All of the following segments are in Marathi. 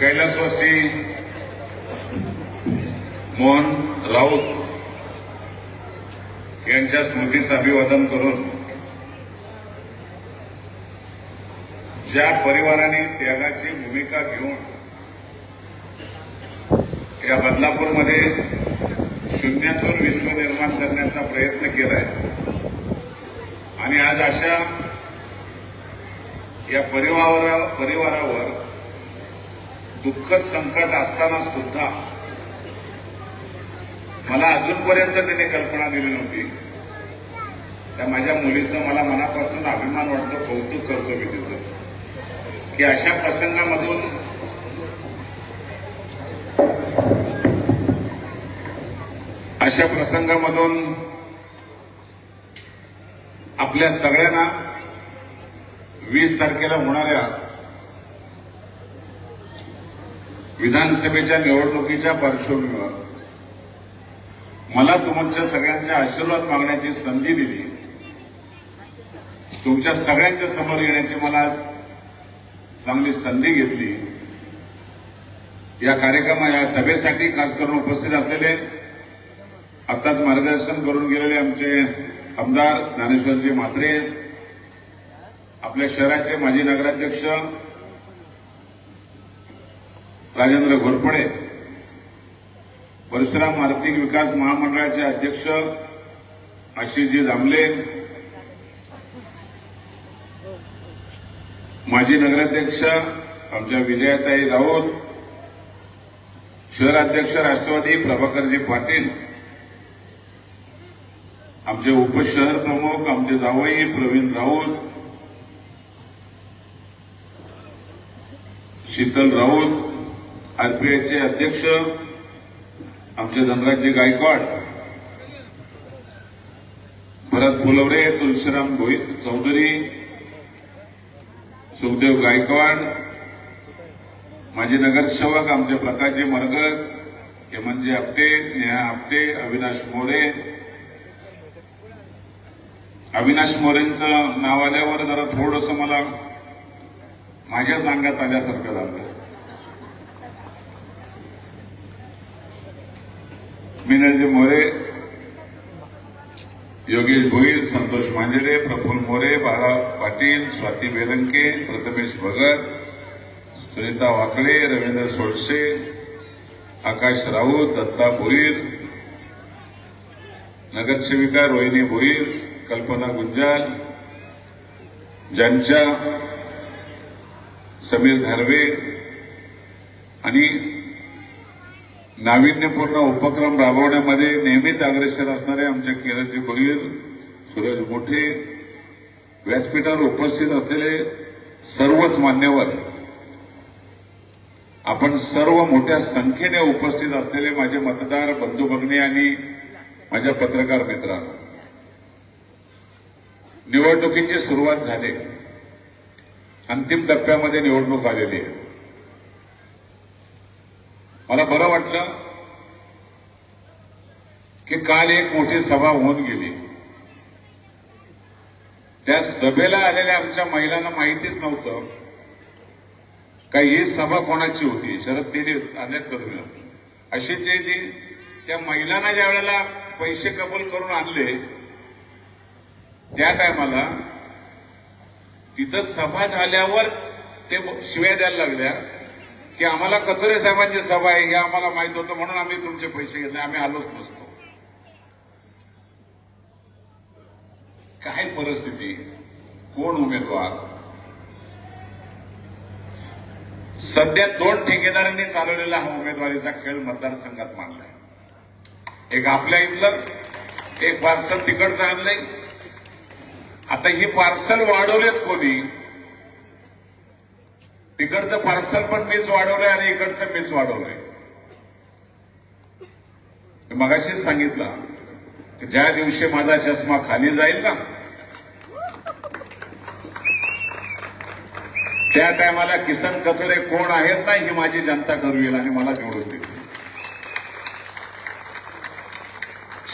कैलासवासी मोहन राऊत यांच्या स्मृतीस अभिवादन करून ज्या परिवाराने त्यागाची भूमिका घेऊन या बदलापूरमध्ये शून्यातून विश्व निर्माण करण्याचा प्रयत्न केलाय. आणि आज अशा या परिवारा परिवारावर दुःखद संकट असताना सुद्धा मला अजूनपर्यंत त्याने कल्पना दिली नव्हती. त्या माझ्या मुलीचं मला मनापासून अभिमान वाटतो कौतुक करतो मी तिथं की अशा प्रसंगामधून अशा प्रसंगामधून आपल्या सगळ्यांना वीस तारखेला होणाऱ्या विधानसभेच्या निवडणुकीच्या पार्श्वभूमीवर मला तुमच्या सगळ्यांचे आशीर्वाद मागण्याची संधी दिली. तुमच्या सगळ्यांच्या समोर येण्याची मला चांगली संधी घेतली. या कार्यक्रमा या सभेसाठी खास करून उपस्थित असलेले आताच मार्गदर्शन करून गेलेले आमचे आमदार ज्ञानेश्वरजी म्हात्रे आपल्या शहराचे माजी नगराध्यक्ष राजेंद्र घोरपडे परशुराम आर्थिक विकास महामंडळाचे अध्यक्ष आशिषजी दामले माजी नगराध्यक्ष आमच्या विजयाताई राऊत शहराध्यक्ष राष्ट्रवादी प्रभाकरजी पाटील आमचे उपशहर प्रमुख आमचे जावई प्रवीण राऊत शीतल राऊत आरपीआयचे अध्यक्ष आमचे धनराजजी गायकवाड भरत फुलवरे तुलसीराम भोईत चौधरी सुखदेव गायकवाड माजी नगरसेवक आमचे प्रकाशजी मरगज हेमंतजी आपटे नेहा आपटे अविनाश मोरे. अविनाश मोरेंचं नाव आल्यावर जरा थोडंसं मला माझ्याच अंगात आल्यासारखं झालं. मीनाजी मोरे योगेश भोईर संतोष मांजरे प्रफुल्ल मोरे बाळा पाटील स्वाती बेलंके प्रथमेश भगत सुनीता वाकडे रवींद्र सोळसे आकाश राऊत दत्ता भोईर नगरसेविका रोहिणी भोईर कल्पना गुंजाल ज्यांच्या समीर धारवे आणि नाविन्यपूर्ण उपक्रम राबवण्यामध्ये नेहमीच अग्रेसर असणारे आमच्या किरणजी भोईर सुरज मोठे व्यासपीठावर उपस्थित असलेले सर्वच मान्यवर आपण सर्व मोठ्या संख्येने उपस्थित असलेले माझे मतदार बंधू भगिनी आणि माझ्या पत्रकार मित्रांनो निवडणुकीची सुरुवात झाली. अंतिम टप्प्यामध्ये निवडणूक आलेली आहे. मला बरं वाटलं की काल एक मोठी सभा होऊन गेली. त्या सभेला आलेल्या आमच्या महिलांना माहितीच नव्हतं का ही सभा कोणाची होती. शरद तिने अनेक करून अशी जे ती त्या महिलांना ज्या वेळेला पैसे कबूल करून आणले त्या टायमाला तिथं सभा झाल्यावर ते शिव्या द्यायला लागल्या. की आम्हाला कचरे साहेबांची सभा आहे हे आम्हाला माहीत होतं म्हणून आम्ही तुमचे पैसे घेतले आम्ही आलोच नसतो. काय परिस्थिती? कोण उमेदवार? सध्या दोन ठेकेदारांनी चालवलेला हा उमेदवारीचा खेळ मतदारसंघात मांडलाय. एक आपल्या इथलं एक पार्सल तिकडचं आणलंय. आता ही पार्सल वाढवलेत कोणी? तिकडचं पार्सल पण मीच वाढवलंय आणि इकडचं मीच वाढवलंय. मगाशीच सांगितलं की ज्या दिवशी माझा चष्मा खाली जाईल ना त्या टायमाला किसन कतोरे कोण आहेत ना ही माझी जनता ठरवेल आणि मला निवडून देईल.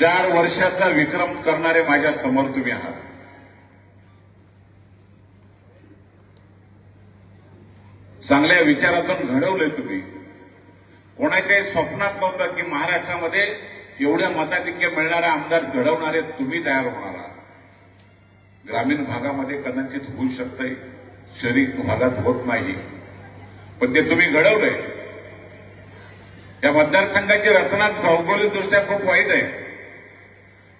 चार वर्षाचा विक्रम करणारे माझ्यासमोर तुम्ही आहात. चांगल्या विचारातून घडवलंय तुम्ही. कोणाच्याही स्वप्नात नव्हतं की महाराष्ट्रामध्ये एवढ्या मताधिक्य मिळणारा आमदार घडवणारे तुम्ही तयार होणार आहात. ग्रामीण भागामध्ये कदाचित होऊ शकतंय शहरी भागात होत नाही. पण ते तुम्ही घडवलंय. या मतदारसंघाची रचनाच भौगोलिकदृष्ट्या खूप वाईट आहे.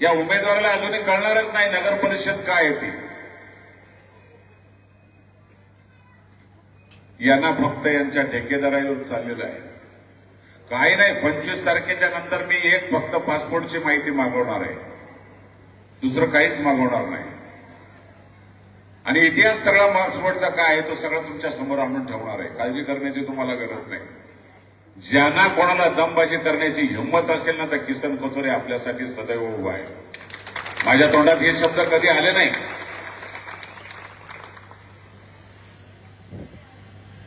या उमेदवाराला अजूनही कळणारच नाही नगर परिषद काय आहे यांना फक्त यांच्या ठेकेदारावर चाललेलं आहे. काही नाही पंचवीस तारखेच्या नंतर मी एक फक्त पासपोर्टची माहिती मागवणार आहे. दुसरं काहीच मागवणार नाही. आणि इतिहास सगळा पासपोर्टचा काय आहे तो सगळा तुमच्यासमोर आणून ठेवणार आहे. काळजी करण्याची तुम्हाला गरज नाही. ज्यांना कोणाला दमबाजी करण्याची हिंमत असेल ना तर किसन कोथोरे आपल्यासाठी सदैव उभा आहे. माझ्या तोंडात हे शब्द कधी आले नाही.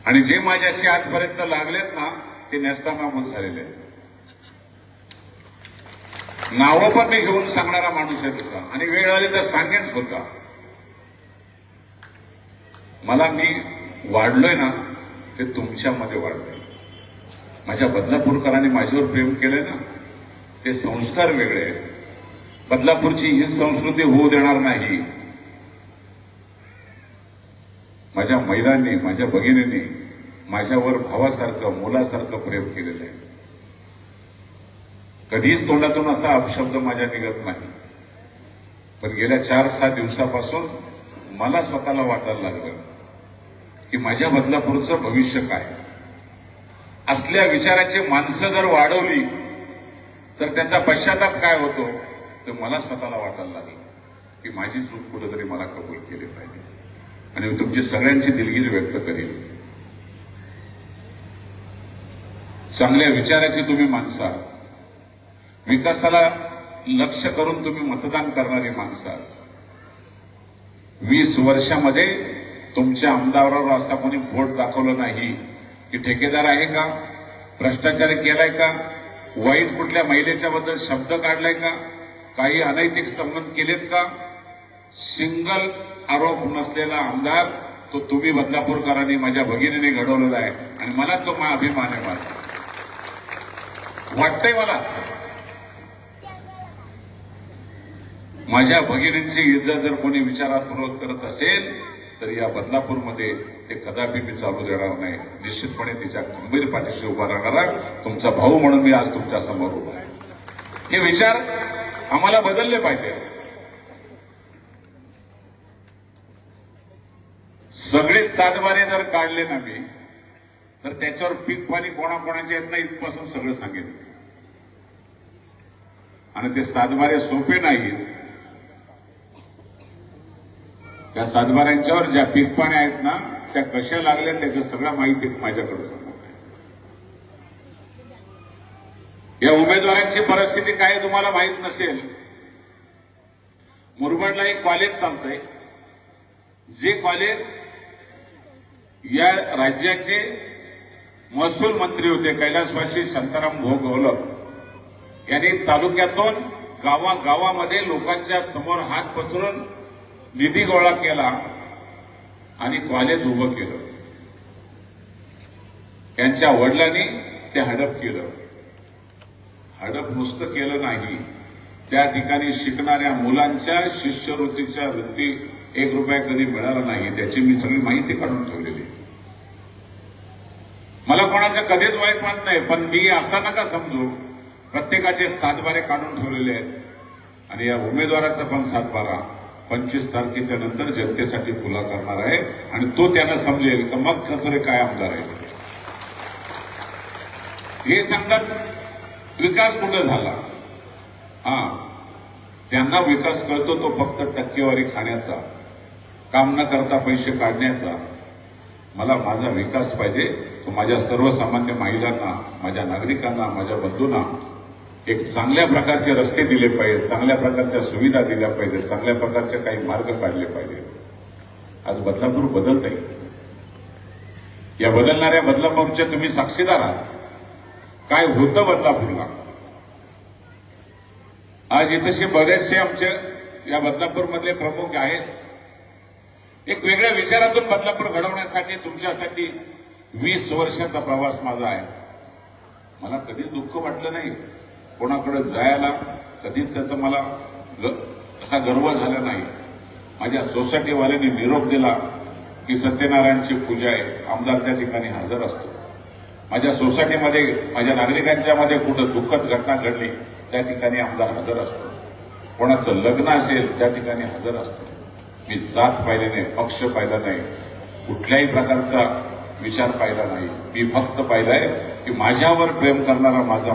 आणि जे माझ्याशी आजपर्यंत लागलेत ना ते नेस्तानामूल झालेले आहेत. नावं पण मी घेऊन सांगणारा माणूस आहे तसा आणि वेळ आली तर सांगेन सुद्धा. मला मी वाढलोय ना ते तुमच्यामध्ये वाढलोय. माझ्या बदलापूरकरांनी माझ्यावर प्रेम केलंय ना ते संस्कार वेगळे आहेत. बदलापूरची ही संस्कृती होऊ देणार नाही. माझ्या महिलांनी माझ्या भगिनींनी माझ्यावर भावासारखं मुलासारखं प्रेम केलेलं आहे. कधीच तोंडातून असा अपशब्द माझ्या निघत नाही. पण गेल्या चार सहा दिवसापासून मला स्वतःला वाटायला लागलं की माझ्या बदलापूरचं भविष्य काय? असल्या विचाराची माणसं जर वाढवली तर त्याचा पश्चाताप काय होतो? तर मला स्वतःला वाटायला लागलं की माझी चूक कुठेतरी मला कबूल केली पाहिजे. आणि मी तुमची सगळ्यांची दिलगिरी व्यक्त करेन. चांगल्या विचाराची तुम्ही माणसं आहात. विकासाला लक्ष करून तुम्ही मतदान करणारी माणसं आहात. वीस वर्षामध्ये तुमच्या आमदारावर असा कोणी बोट दाखवलं नाही. की ठेकेदार आहे का? भ्रष्टाचार केलाय का? वाईट कुठल्या महिलेच्या बद्दल शब्द काढलाय का? काही अनैतिक संबंध केलेत का? सिंगल आरोप नसलेला आमदार तो तुम्ही बदलापूरकरांनी माझ्या भगिनीने घडवलेला आहे. आणि मला तो मा अभिमान आहे माझा. वाटतंय मला. माझ्या भगिनींची इज्जत जर कोणी विचारात विरोध करत असेल तर या बदलापूरमध्ये ते कदापि मी चालू देणार नाही. निश्चितपणे तिच्या खंबीर पाठीशी उभा राहणारा तुमचा भाऊ म्हणून मी आज तुमच्यासमोर उभा आहे. हे विचार आम्हाला बदलले पाहिजे. सगळे सातबारे जर काढले ना मी तर त्याच्यावर पीक पाणी कोणाकोणाचे आहेत ना इथपासून सगळं सांगेल आणि ते सातबारे सोपे नाहीत. त्या सातबाऱ्यांच्यावर ज्या पीक पाणी आहेत ना त्या कशा लागल्या त्याचं सगळं माहिती माझ्याकडे समोर या उमेदवारांची परिस्थिती काय तुम्हाला माहीत नसेल. मुरबाडला एक कॉलेज चालतंय. जे कॉलेज या राज्याचे महसूल मंत्री होते कैलासवासी शांताराम भोग घोलक यांनी तालुक्यातून गावागावामध्ये लोकांच्या समोर हात पसरून निधी गोळा केला आणि कॉलेज उभं केलं. त्यांच्या वडिलांनी ते हडप केलं. हडप नुसतं केलं नाही. त्या ठिकाणी शिकणाऱ्या मुलांच्या शिष्यवृत्तीच्या वृत्ती एक रुपया कधी मिळाला नाही त्याची मी सगळी माहिती काढून ठेवतो. मला कोणाचं कधीच वाईट म्हणत नाही पण मी असा नका समजू. प्रत्येकाचे सातबारे काढून ठेवलेले आहेत. आणि या उमेदवाराचा पण सातबारा पंचवीस तारखेच्या नंतर जनतेसाठी खुला करणार आहे आणि तो त्यांना समजेल का मग खतरे काय आमदार आहे. हे सांगतात विकास कुठं झाला? हा त्यांना विकास कळतो तो फक्त टक्केवारी खाण्याचा काम न करता पैसे काढण्याचा. मला माझा विकास पाहिजे माझ्या सर्वसामान्य महिलांना माझ्या नागरिकांना माझ्या बंधूंना एक चांगल्या प्रकारचे रस्ते दिले पाहिजेत चांगल्या प्रकारच्या सुविधा दिल्या पाहिजेत चांगल्या प्रकारचे काही मार्ग काढले पाहिजेत. आज बदलापूर बदलत आहे. या बदलणाऱ्या बदलापूरचे तुम्ही साक्षीदार आहात. काय होतं बदलापूरला? आज इथेसे बरेचसे आमचे या बदलापूरमधले प्रमुख आहेत. एक वेगळ्या विचारातून बदलापूर घडवण्यासाठी तुमच्यासाठी वीस वर्षाचा प्रवास माझा आहे. मला कधीच दुःख वाटलं नाही. कोणाकडे जायला कधीच त्याचा मला ग- असा गर्व झाला नाही. माझ्या सोसायटीवाल्यांनी निरोप दिला की सत्यनारायणची पूजा आहे. आमदार त्या ठिकाणी हजर असतो. माझ्या सोसायटीमध्ये माझ्या नागरिकांच्या मध्ये कुठं दुःखद घटना घडली त्या ठिकाणी आमदार हजर असतो. कोणाचं लग्न असेल त्या ठिकाणी हजर असतो. मी जात पाहिले नाही पक्ष पाहिला नाही. कुठल्याही प्रकारचा विचार पाहिला नाही. मी फक्त पाहिलाय की माझ्यावर प्रेम करणारा माझा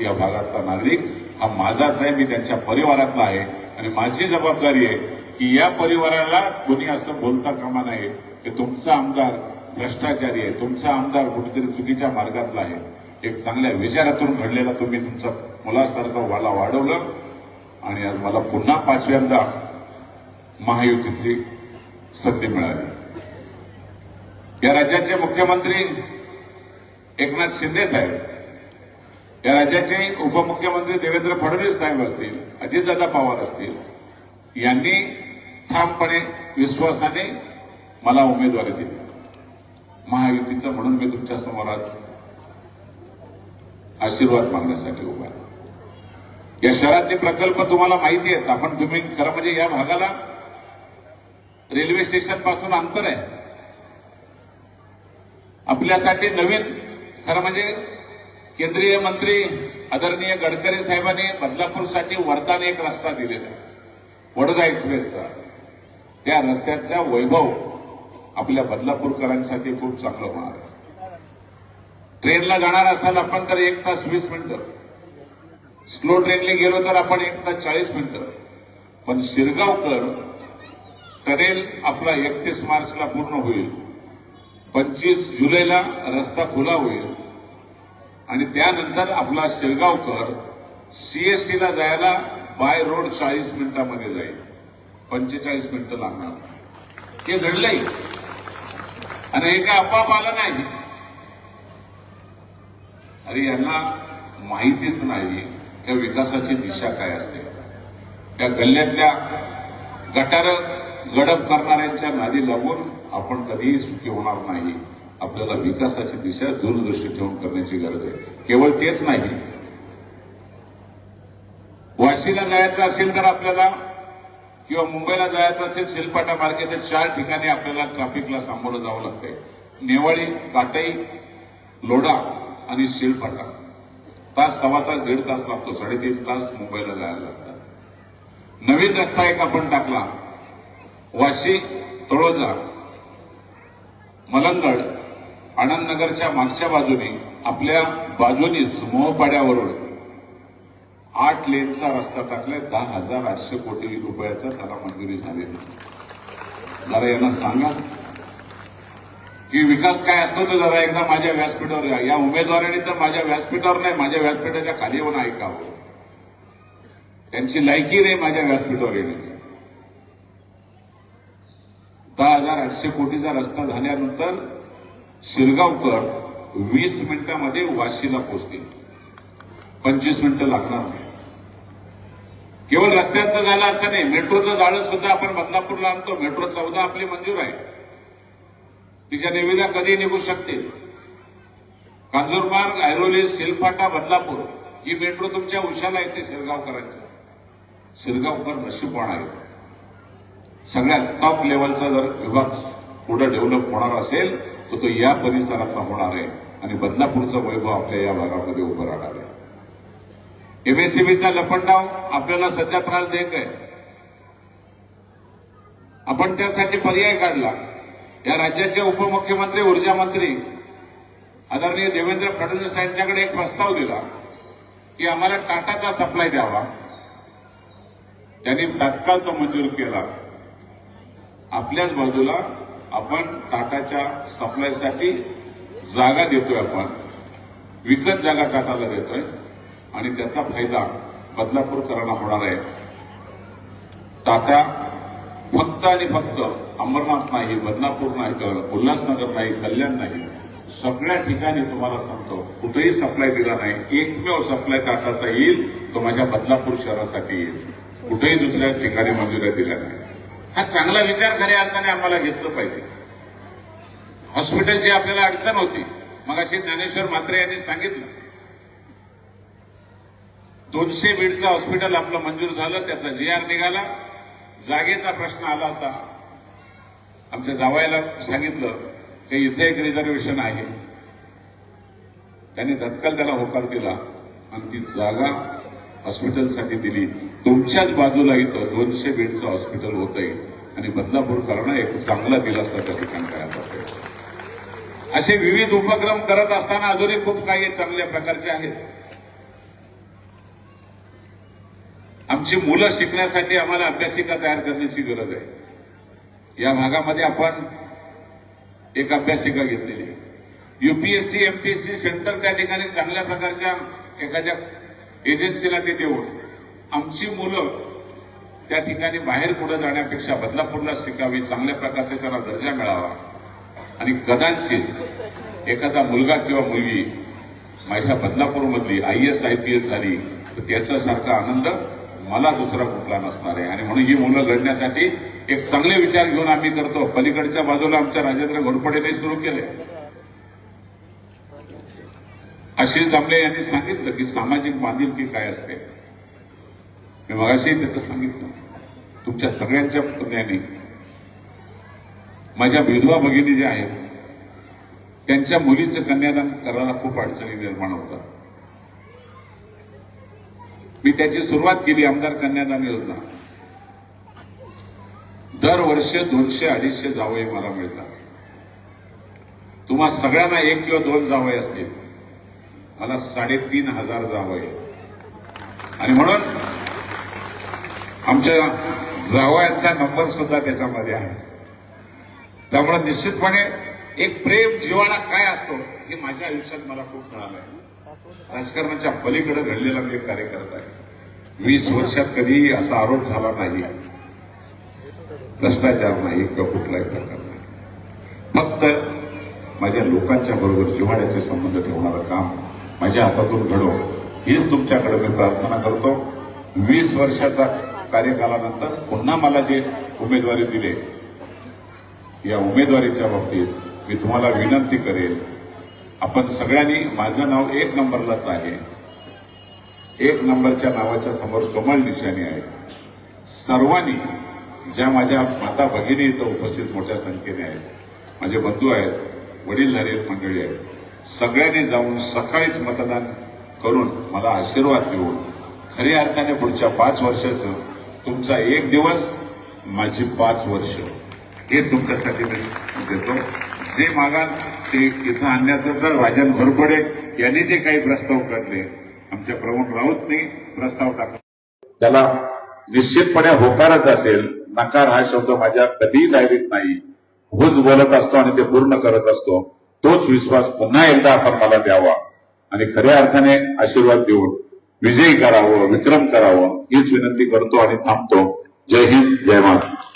या भागातला नागरिक हा माझाच आहे मी त्यांच्या परिवारातला आहे. आणि माझी जबाबदारी आहे की या परिवाराला कोणी असं बोलता कामा नये की तुमचा आमदार भ्रष्टाचारी आहे तुमचा आमदार कुठेतरी चुकीच्या मार्गातला आहे. एक चांगल्या विचारातून घडलेला तुम्ही तुमचा मुलासारखं वाला वाढवलं. आणि आज मला पुन्हा पाचव्यांदा महायुतीतली संधी मिळाली. या राज्याचे मुख्यमंत्री एकनाथ शिंदे साहेब या राज्याचे उपमुख्यमंत्री देवेंद्र फडणवीस साहेब असतील अजितदादा पवार असतील यांनी ठामपणे विश्वासाने मला उमेदवारी दिली. महायुतीचं म्हणून मी तुमच्यासमोर आज आशीर्वाद मागण्यासाठी उभा या शहरातले प्रकल्प तुम्हाला माहिती आहेत आपण तुम्ही खरं म्हणजे या भागाला रेल्वे स्टेशनपासून अंतर आहे. आपल्यासाठी नवीन खरं म्हणजे केंद्रीय मंत्री आदरणीय गडकरी साहेबांनी बदलापूरसाठी वरदान एक रस्ता दिलेला आहे. वडोदा एक्सप्रेसचा. त्या रस्त्याचा वैभव आपल्या बदलापूरकरांसाठी खूप चांगलं होणार आहे. ट्रेनला जाणार असाल आपण तर एक तास वीस मिनिटं. स्लो ट्रेनने गेलो तर आपण एक तास चाळीस मिनिटं. पण शिरगावकर टनेल आपला एकतीस मार्चला पूर्ण होईल. पंचवीस जुलैला रस्ता खुला होईल. आणि त्यानंतर आपला शिरगावकर सीएसटीला जायला बाय रोड चाळीस मिनिटामध्ये जाईल. पंचेचाळीस मिनिटं लागणार. हे घडलंय. आणि हे काय आपाप आलं नाही? अरे यांना माहितीच नाही या विकासाची दिशा काय असते? त्या गल्ल्यातल्या गटार गडप करणाऱ्यांच्या नादी लागून आपण कधीही सुखी होणार नाही. आपल्याला विकासाची दिशा दूरदृष्टी ठेवून करण्याची गरज आहे. केवळ तेच नाही. वाशीला जायचं असेल तर आपल्याला किंवा मुंबईला जायचं असेल शिलपाटा मार्गे तर चार ठिकाणी आपल्याला ट्रॅफिकला सामोरं जावं लागतंय. नेवाळी काटई लोढा आणि शिलपाटा तास सव्वा तास दीड तास लागतो. साडेतीन तास मुंबईला जायला लागतात. नवीन रस्ता एक आपण टाकला. वाशी तळोजा मलंगड आनंदनगरच्या मागच्या बाजूने आपल्या बाजूनीच मोहपाड्यावरून आठ लेनचा रस्ता टाकलाय. दहा हजार आठशे कोटी रुपयाचा त्याला मंजुरी झालेली जरा यांना सांगा. की विकास काय असतो तो जरा एकदा माझ्या व्यासपीठावर या. या उमेदवारांनी तर माझ्या व्यासपीठावर नाही माझ्या व्यासपीठाच्या खाली येऊन ऐकावं. त्यांची लायकी नाही माझ्या व्यासपीठावर येण्याची. दहा हजार आठशे कोटीचा रस्ता झाल्यानंतर शिरगावकर वीस मिनिटामध्ये वाशीला पोहोचतील. पंचवीस मिनिटं लागणार नाही. केवळ रस्त्याचं झालं असं नाही मेट्रोचं झाडं सुद्धा आपण बदलापूरला आणतो. मेट्रो चौदा आपली मंजूर आहे. तिच्या निविदा कधी निघू शकतील. कांजूरमार्ग ऐरोली सिलफाटा बदलापूर ही मेट्रो तुमच्या उशाला येते शिरगावकरांच्या शिरगावकर नशीबवान आहे सगळ्यात टॉप लेवलचा जर विभाग पुढे डेव्हलप होणार असेल तर तो या परिसरातला होणार आहे. आणि बदलापूरचा वैभव आपल्या या भागामध्ये उभं राहणार आहे. एमएससीबीचा लपंडाव आपल्याला सध्या त्रास देत आहे. आपण त्यासाठी पर्याय काढला. या राज्याचे उपमुख्यमंत्री ऊर्जा मंत्री आदरणीय देवेंद्र फडणवीस यांच्याकडे एक प्रस्ताव दिला की आम्हाला टाटाचा सप्लाय द्यावा. त्यांनी तात्काळ तो मंजूर केला. आपल्याच बाजूला आपण टाटाच्या सप्लायसाठी जागा देतोय आपण. विकत जागा टाटाला देतोय. आणि त्याचा फायदा बदलापूरकरांना होणार आहे. टाटा फक्त आणि फक्त अंबरनाथ नाही बदनापूर नाही उल्हासनगर नाही कल्याण नाही. सगळ्या ठिकाणी तुम्हाला सांगतो कुठेही सप्लाय दिला नाही. एकमेव सप्लाय टाटाचा येईल तो माझ्या बदलापूर शहरासाठी येईल. कुठेही दुसऱ्या ठिकाणी मंजुऱ्या दिल्या नाही. हा चांगला विचार खऱ्या अर्थाने आम्हाला घेतलं पाहिजे. हॉस्पिटलची आपल्याला अडचण होती. मग अशी ज्ञानेश्वर मात्रे यांनी सांगितलं. दोनशे बेडचं हॉस्पिटल आपलं मंजूर झालं त्याचा जी आर निघाला. जागेचा प्रश्न आला होता. आमच्या जावायला सांगितलं की इथे एक रिझर्वेशन आहे. त्यांनी तत्काल त्याला होकार दिला आणि ती जागा हॉस्पिटलसाठी दिली. तुमच्याच बाजूला इथं दोनशे बेडचं हॉस्पिटल होत आहे आणि बदलापूरकरांना एक चांगला दिलासा त्या ठिकाणी करायला पाहिजे असे विविध उपक्रम करत असताना अजूनही खूप काही चांगल्या प्रकारचे आहेत. आमची मुलं शिकण्यासाठी आम्हाला अभ्यासिका तयार करण्याची गरज आहे. या भागामध्ये आपण एक अभ्यासिका घेतलेली आहे. युपीएससी एमपीएससी सेंटर त्या ठिकाणी चांगल्या प्रकारच्या एखाद्या एजन्सीला ते देऊन आमची मुलं त्या ठिकाणी बाहेर पुढे जाण्यापेक्षा बदलापूरला शिकावी चांगल्या प्रकारचा त्यांना दर्जा मिळावा. आणि कदाचित एखादा मुलगा किंवा मुलगी माझ्या बदलापूरमधली I S I P S झाली तर त्याच्यासारखा आनंद मला दुसरा कुठला नसणार आहे. आणि म्हणून ही मुलं घडण्यासाठी एक चांगले विचार घेऊन आम्ही करतो. पलीकडच्या बाजूला आमच्या राजेंद्र घोरपडेने सुरू केले. आशिष दामले यांनी सांगितलं की सामाजिक बांधिलकी काय असते? मी मगाशी त्याचं सांगितलं तुमच्या सगळ्यांच्या पुण्याने माझ्या विधवा भगिनी ज्या आहेत त्यांच्या मुलीचं कन्यादान करायला खूप अडचणी निर्माण होतात. मी त्याची सुरुवात केली आमदार कन्यादान योजना. दरवर्षी दोनशे अडीचशे जावई मला मिळतात. तुम्हा सगळ्यांना एक किंवा दोन जावई असतील. मला साडेतीन हजार जावई. आणि म्हणून आमच्या जावयांचा नंबर सुद्धा त्याच्यामध्ये आहे. त्यामुळे निश्चितपणे एक प्रेम जिवाळा काय असतो हे माझ्या आयुष्यात मला खूप कळालं आहे राजकारणाच्या पलीकडे घडलेला मी एक कार्यकर्ता आहे. वीस वर्षात कधीही असा आरोप झाला नाही. भ्रष्टाचार नाही किंवा कुठलाही प्रकार नाही. फक्त माझ्या लोकांच्या बरोबर जिव्हाळ्याचे संबंध ठेवणारं काम माझ्या हातातून घडो हीच तुमच्याकडे मी प्रार्थना करतो. वीस वर्षाचा कार्यकालानंतर पुन्हा मला जे उमेदवारी दिले या उमेदवारीच्या बाबतीत मी तुम्हाला विनंती करेन आपण सगळ्यांनी माझं नाव एक नंबरलाच आहे. एक नंबरच्या नावाच्या समोर कमळ निशाणी आहे. सर्वांनी ज्या माझ्या माता भगिनी इथं उपस्थित मोठ्या संख्येने आहेत माझे बंधू आहेत वडीलधारी मंडळी आहेत सगळ्यांनी जाऊन सकाळीच मतदान करून मला आशीर्वाद देऊन खऱ्या अर्थाने पुढच्या पाच वर्षाचं तुमचा एक दिवस माझी पाच वर्ष. हेच तुमच्यासाठी मी देतो. जे मागाल ते इथं आणण्याचं तर राजन घोरपडे यांनी जे काही प्रस्ताव काढले आमच्या प्रमुख राऊतने प्रस्ताव टाकला. त्याला निश्चितपणे होकारच असेल. नकार हा शब्द माझ्या कधीही डायरीत नाही. भूज बोलत असतो आणि ते पूर्ण करत असतो. तोच विश्वास पुन्हा एकदा आपण मला द्यावा आणि खऱ्या अर्थाने आशीर्वाद देऊन विजयी करावं विक्रम करावं हीच विनंती करतो आणि थांबतो. जय हिंद जय महाराष्ट्र.